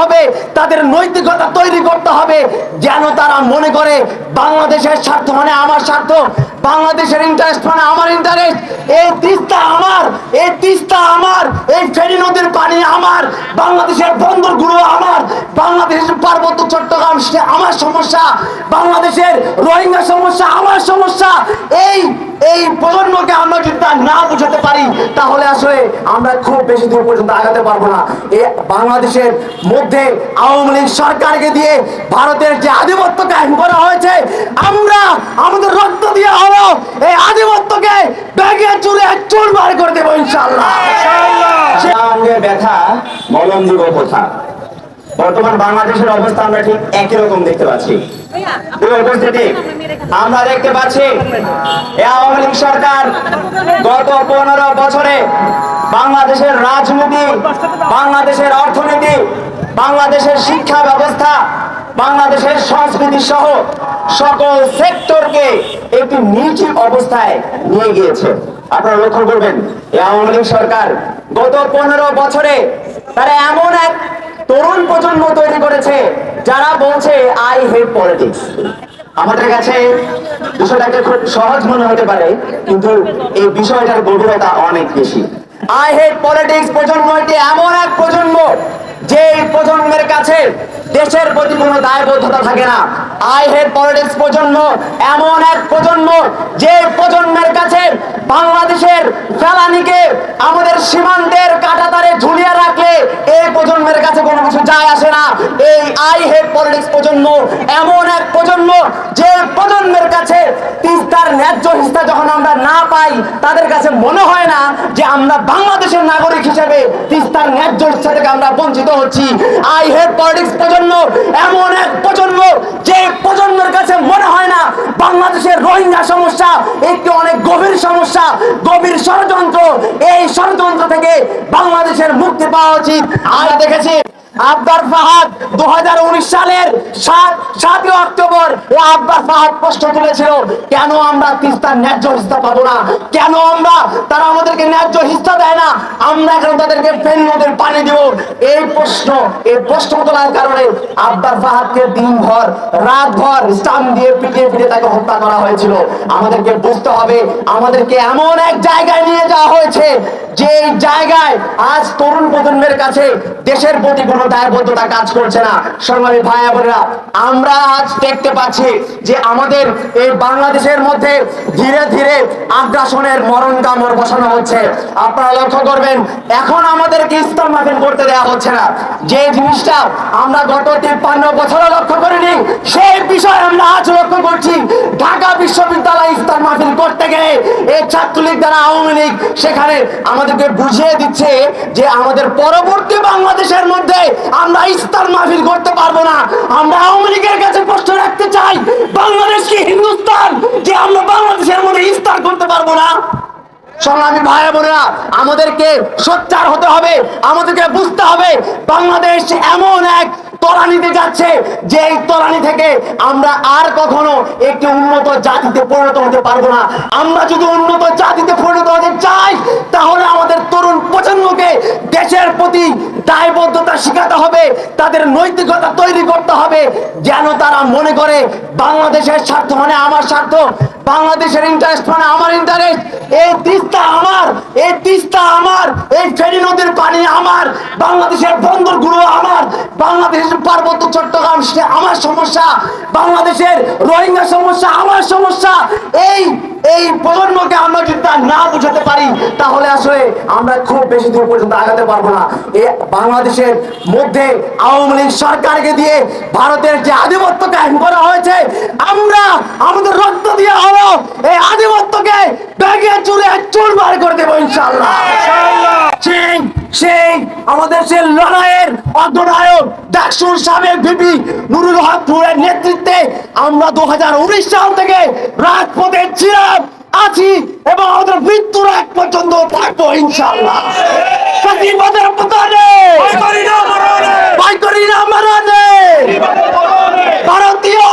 হবে, তাদের নৈতিকতা তৈরি করতে হবে। যেন তারা মনে করে, বাংলাদেশের স্বার্থ মানে আমার স্বার্থ, বাংলাদেশের ইন্টারেস্ট মানে আমার ইন্টারেস্ট এই তিস্তা আমার, এই তিস্তা আমার, এই ফেরি নদীর পানি আমার, বাংলাদেশের বন্দরগুলো আমার, বাংলাদেশের পার্বত্য চট্টগ্রাম সে আমার সমস্যা, বাংলাদেশের রোহিঙ্গা সমস্যা আমার সমস্যা। এই এই প্রজন্মকে আমরা যদি তা না বুঝাতে পারি তাহলে আসলে আমরা খুব বেশি দূর পর্যন্ত আগাতে পারব না। এই বাংলাদেশের মধ্যে আওয়ামী লীগ সরকারকে দিয়ে ভারতের যে আধিপত্য কায়েম করা হয়েছে আমরা আমাদের রক্ত দিয়ে হলো এই আধিপত্যকে ব্যাগে চুলে চুরমার করে দেবো ইনশাল্লাহ ব্যথা মলম দিব কোথা। বর্তমান বাংলাদেশের অবস্থা আমরা ঠিক একই রকম দেখতে পাচ্ছি। আমরা দেখতে পাচ্ছি আওয়ামী লীগ সরকার গত পনেরো বছরে বাংলাদেশের রাজনীতি, বাংলাদেশের অর্থনীতি, বাংলাদেশের শিক্ষা ব্যবস্থা বাংলাদেশের সংস্কৃতি সহ সকল সেক্টরকে একটি নিচু অবস্থায় নিয়ে গিয়েছে। আপনারা লক্ষ্য করবেন আওয়ামী লীগ সরকার গত পনেরো বছরে তারা এমন এক তরুণ প্রজন্ম তৈরি করেছে যারা বলছে আই হেট পলিটিক্স আমাদের কাছে বিষয়টাকে খুব সহজ মনে হতে পারে, কিন্তু এই বিষয়টার গভীরতা অনেক বেশি। আই হেট পলিটিক্স প্রজন্ম এটি এমন এক প্রজন্ম যে প্রজন্মের কাছে দেশের প্রতি কোনো দায়বদ্ধতা থাকে না। আই হেট পলিটিক্স প্রজন্ম, এমন এক প্রজন্ম, যে প্রজন্মের কাছে বাংলাদেশের ফেলানিকে আমাদের সীমান্তের কাটাতারে ঝুলিয়ে রাখলে এই প্রজন্মের কাছে কোনো কিছু যায় আসে না। এই আই হেট পলিটিক্স প্রজন্ম, এমন এক প্রজন্ম, যে প্রজন্মের কাছে তিস্তার ন্যায্য হিস্সা যখন আমরা না পাই, তাদের কাছে মনে হয় না যে আমরা বাংলাদেশের নাগরিক হিসেবে তিস্তার ন্যায্য হিস্সা থেকে আমরা বঞ্চিত হচ্ছি। আই হেড পলিটিক্স প্রজন্ম এমন এক প্রজন্ম যে প্রজন্মের কাছে মনে হয় না বাংলাদেশের রোহিঙ্গা সমস্যা একটি অনেক গভীর সমস্যা, গভীর ষড়যন্ত্র। এই ষড়যন্ত্র থেকে বাংলাদেশের মুক্তি পাওয়া উচিত। আমরা দেখেছি আব্বার ফাহাদ দু হাজার উনিশ সালের সাত, সাতই অক্টোবর এই আব্বার ফাহাদ প্রশ্ন তুলেছিল, কেন আমরা তিস্তার ন্যায্য হিস্সা পাবো না? কেন আমরা? তারা আমাদেরকে ন্যায্য হিস্সা দেয় না। আমরা এখন তাদেরকে ফেন নদীর পানি দিব। এই প্রশ্ন এই প্রশ্ন তোলার কারণে আব্বার ফাহাদকে দিনভর, রাতভর স্টাম দিয়ে পিটিয়ে পিটিয়ে তাকে হত্যা করা হয়েছিল। আমাদেরকে বুঝতে হবে, আমাদেরকে এমন এক জায়গায় নিয়ে যাওয়া হয়েছে যে জায়গায় আজ তরুণ প্রজন্মের কাছে দেশের প্রতি কোনো দায়বদ্ধতা কাজ করছে না। ভাই বোনেরা, আমরা আজ দেখতে পাচ্ছি যে আমাদের এই বাংলাদেশের মধ্যে ধীরে ধীরে আগ্রাসনের মরণ কামড় বসানো হচ্ছে। আপনারা লক্ষ্য করবেন, এখন করতে দেওয়া হচ্ছে না। যে জিনিসটা আমরা গত তিপ্পান্ন লক্ষ্য করিনি, সেই বিষয় আমরা আজ লক্ষ্য করছি। ঢাকা বিশ্ববিদ্যালয় ইফতার মাহফিল করতে গেলে এই ছাত্রলীগ দ্বারা আওয়ামী লীগ সেখানে আমাদেরকে বুঝিয়ে দিচ্ছে যে আমাদের পরবর্তী বাংলাদেশের মধ্যে আমরা ইফতার মাহফিল করতে পারব না। আমরা আওয়ামী লীগের কাছে প্রশ্ন রাখতে চাই, বাংলাদেশ কি হিন্দুস্তান? যে আমরা বাংলাদেশের মধ্যে ইফতার করতে পারব না। সংগ্রামী ভাই বোনেরা, আমাদেরকে সোচ্চার হতে হবে, আমাদেরকে বুঝতে হবে, বাংলাদেশ এমন এক তলানিতে যাচ্ছে, যে এই তলানি থেকে আমরা আর কখনো একটি উন্নত জাতিতে পরিণত হতে পারব না। আমরা যদি উন্নত জাতিতে পরিণত হতে চাই, তাহলে আমাদের তরুণ প্রজন্মকে দেশের প্রতি দায়বদ্ধতা শেখাতে হবে, তাদের নৈতিকতা তৈরি করতে হবে, যেন তারা মনে করে বাংলাদেশের স্বার্থ মানে আমার স্বার্থ, বাংলাদেশের ইন্টারেস্ট মানে আমার ইন্টারেস্ট এই তিস্তা আমার, এই তিস্তা আমার, এই ফেরি নদীর পানি আমার, বাংলাদেশের বন্দরগুলো আমার। বাংলাদেশের পার্বত্য চট্টগ্রাম সে আমার সমস্যা বাংলাদেশের রোহিঙ্গা সমস্যা আমার সমস্যা। এই এই প্রজন্মকে আমরা যদি তা না বুঝাতে পারি তাহলে আসলে আমরা খুব বেশি দূর পর্যন্ত আগাতে পারব না। এ বাংলাদেশের মধ্যে আওয়ামী লীগ সরকারকে দিয়ে ভারতের যে আধিপত্য কায়েম করা হয়েছে আমরা আমাদের রক্ত দিয়ে হলো এই আধিপত্যকে ব্যাগে চুলে চুরমার করে দেবো ইনশাল্লাহ সেই আমাদের সে লড়াইয়ের অগ্রনায়ক ডাকসুর সাবেক ভিপি নুরুল হক নেতৃত্বে আমরা দু সাল থেকে রাজপথে ছিলাম আছি এবং আমাদের মৃত্যুর এক পর্যন্ত থাকব ইনশাল্লাহ প্রতিবাদের ভয় করি না মরণে ভারতীয়